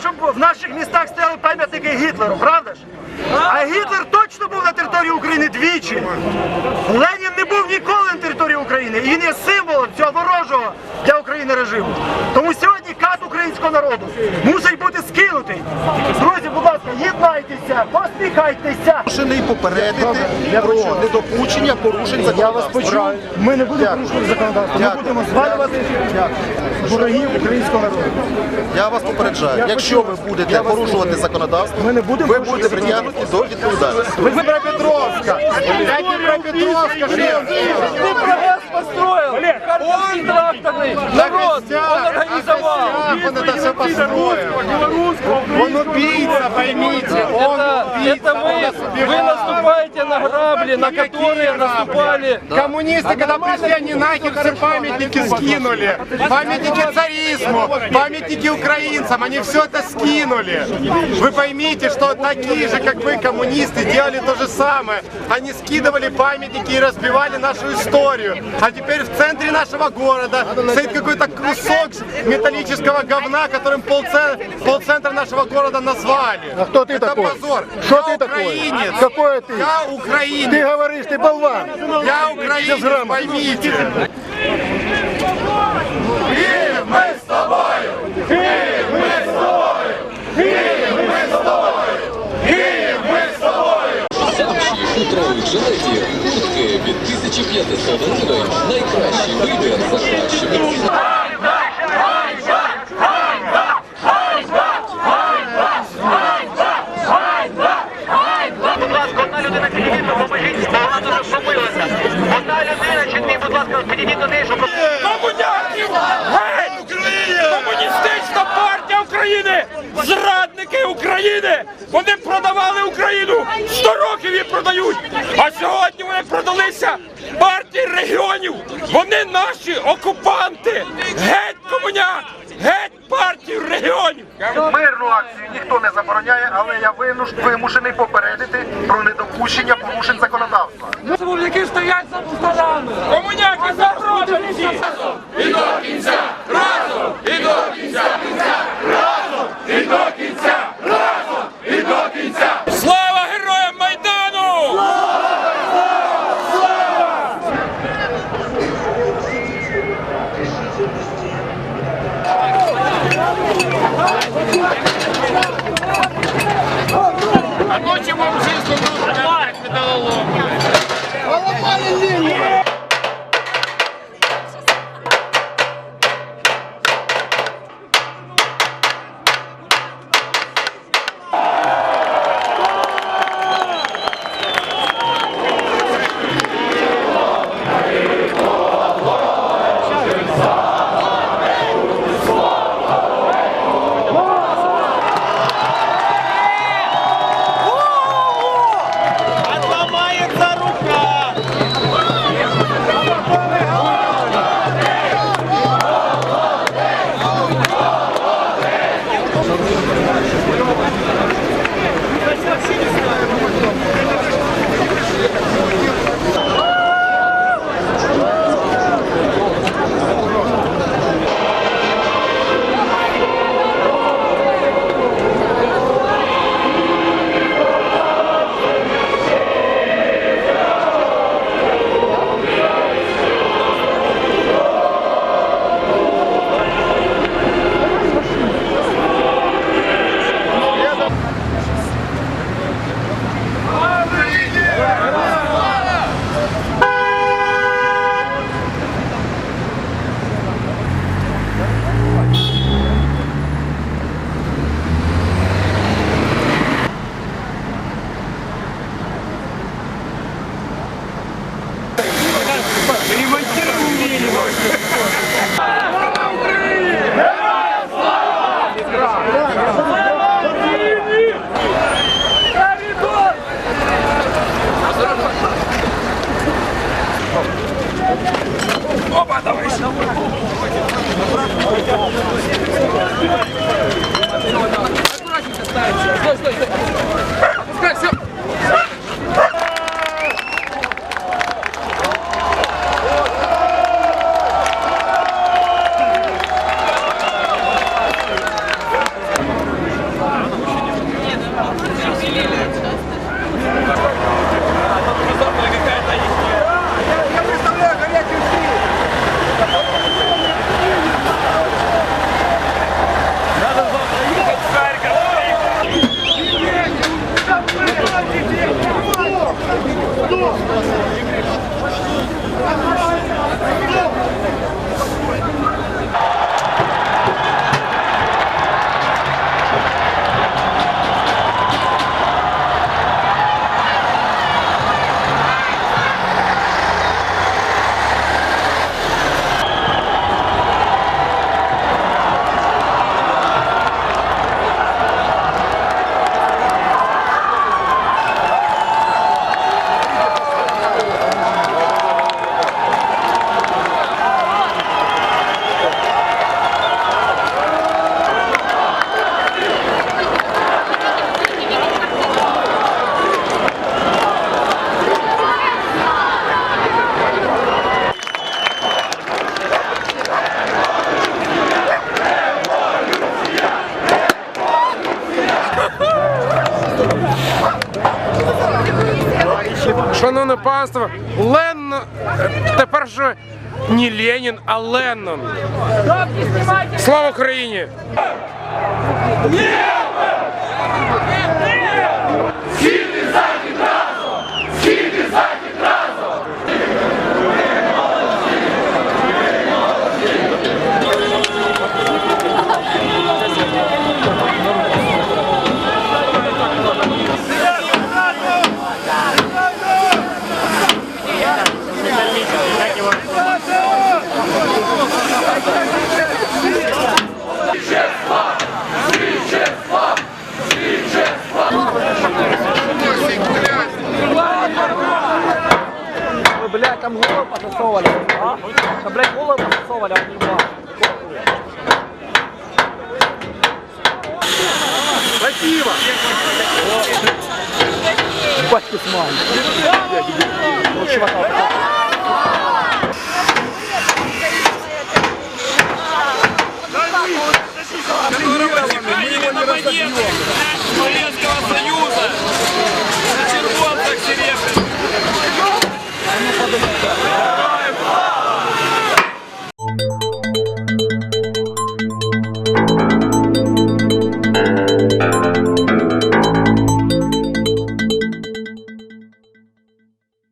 щоб в наших містах стояли пам'ятники Гітлеру, правда ж? А Гітлер точно був на території України двічі. Ленін не був ніколи на території України. І він є символом цього ворожого для України режиму. Тому сьогодні кат українського народу мусить бути скинутий. Друзі, будь ласка, єднайтеся, посміхайтеся. Змушений попередити про недопущення порушень Я вас законодавства. почув. Ми не будемо Дякую. порушувати законодавство. Ми Дякую. будемо звалювати ворогів українського народу. Я вас попереджаю, Я якщо ви будете порушувати законодавство, Ми не будемо ви порушувати будете притягнуті до відповідальності. Ви Дніпропетровська! Я Дніпропетровська! Ты прогресс построил! Харьковский тракторный! Народ! Он организовал! Он это все построил. Он убийца, поймите. Это, вы, вы наступаете на грабли, на которые наступали Коммунисты, когда пришли, они нахер все памятники скинули. Памятники царизму, памятники украинцам, они все это скинули. Вы поймите, что такие же, как вы, коммунисты, делали то же самое. Они скидывали памятники и разбивали нашу историю. А теперь в центре нашего города стоит какой-то кусок металлического говна, которым полце- полцентра нашего города назвали. А кто ты Это такой? позор. Что Я ты такой? украинец. Какой ты? Я украинец. Ты говоришь, ты болван. Я украинец, Безграмотный. поймите. Утрових України! Вони продавали Україну! 100 років її продають! А сьогодні вони продалися партії регіонів! Вони наші окупанти! Геть комуняк! Геть партію регіонів! Мирну акцію ніхто не забороняє, але я вимушений попередити про недопущення порушень законодавства. Які стоять за столами! Комуняки загрожені всі! І до кінця! Разом! І до кінця! Разом! І до кінця! Разом! І до кінця! Слава героям Майдану! А ночі вам жизнь металолом. Опа, давай! Стой, стой, стой! Шановне панство, Лен тепер же не Ленін, а Леннон. Слава Україні! Блядь, там голову пососовали. А? Там, блядь, голову пососовали, а не ебал. Спасибо. Ебать, ты с мамой. Вот чувака. não pode